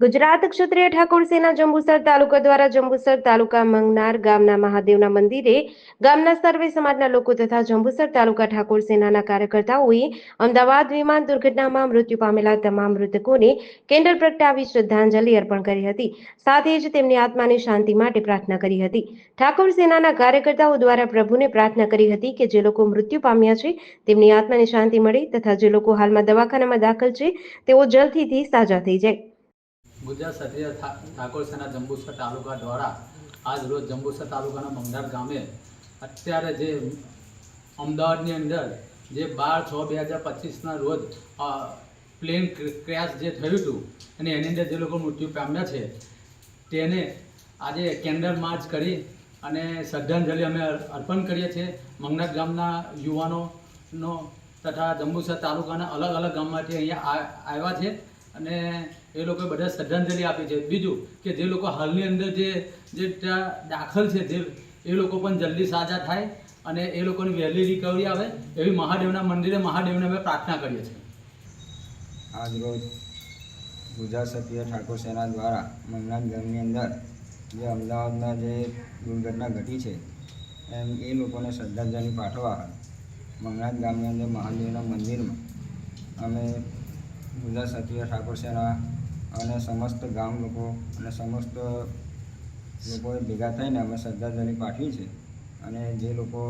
ગુજરાત ક્ષત્રિય ઠાકોર સેના જંબુસર તાલુકા દ્વારા જંબુસર તાલુકા મંગનાર ગામના મહાદેવના મંદિરે ગામના સર્વે સમાજના લોકો તથા જંબુસર તાલુકા ઠાકોર સેનાના કાર્યકર્તાઓએ અમદાવાદ વિમાન દુર્ઘટનામાં મૃત્યુ પામેલા તમામ મૃતકોને કેન્ડલ પ્રગટાવી શ્રદ્ધાંજલિ અર્પણ કરી હતી. સાથે જ તેમની આત્માની શાંતિ માટે પ્રાર્થના કરી હતી. ઠાકોર સેનાના કાર્યકર્તાઓ દ્વારા પ્રભુને પ્રાર્થના કરી હતી કે જે લોકો મૃત્યુ પામ્યા છે, તેમની આત્માને શાંતિ મળે તથા જે લોકો હાલમાં દવાખાનામાં દાખલ છે, તેઓ જલ્દીથી સાજા થઈ જાય. ગુજરાત ક્ષત્રિય ઠાકોર સેના જંબુસર તાલુકા દ્વારા આજ રોજ જંબુસર તાલુકાના મંગનાર ગામે અત્યારે જે અમદાવાદની અંદર જે બાર છ બે હજાર પચીસના રોજ પ્લેન ક્ર- ક્રેશ જે થયું હતું અને એની અંદર જે લોકો મૃત્યુ પામ્યા છે, તેને આજે કેન્ડલ માર્ચ કરી અને શ્રદ્ધાંજલિ અમે અર્પણ કરીએ છીએ. મંગનાથ ગામના યુવાનોનો તથા જંબુસર તાલુકાના અલગ અલગ ગામમાંથી અહીંયા આવ્યા છે. અને એ લોકોએ બધા શ્રદ્ધાંજલિ આપી છે. બીજું કે જે લોકો હાલની અંદર જે જે દાખલ છે, જે એ લોકો પણ જલ્દી સાજા થાય અને એ લોકોની વહેલી રિકવરી આવે એવી મહાદેવના મંદિરે મહાદેવને અમે પ્રાર્થના કરીએ છીએ. આજરોજ ગુજરાત સત્ય ઠાકોર સેના દ્વારા મંગનાથ ગામની અંદર જે અમદાવાદમાં જે દુર્ઘટના ઘટી છે, એમ એ લોકોને શ્રદ્ધાંજલિ પાઠવા મંગનાથ ગામની અંદર મહાદેવના મંદિરમાં અમે ગુજરાત ક્ષત્રિય ઠાકોર સેના અને સમસ્ત ગામ લોકો અને સમસ્ત લોકોએ ભેગા થઈને અમે શ્રદ્ધાંજલિ પાઠવી છે. અને જે લોકો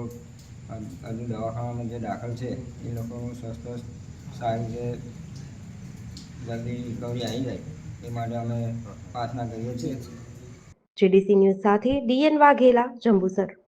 હજુ દવાખાનામાં જે દાખલ છે, એ લોકોનું સ્વસ્થ, સારી રીતે જલ્દી રિકવરી આવી જાય, એ માટે અમે પ્રાર્થના કરીએ છીએ. જીડીસી ન્યૂઝ સાથે ડીએન વાઘેલા, જંબુસર.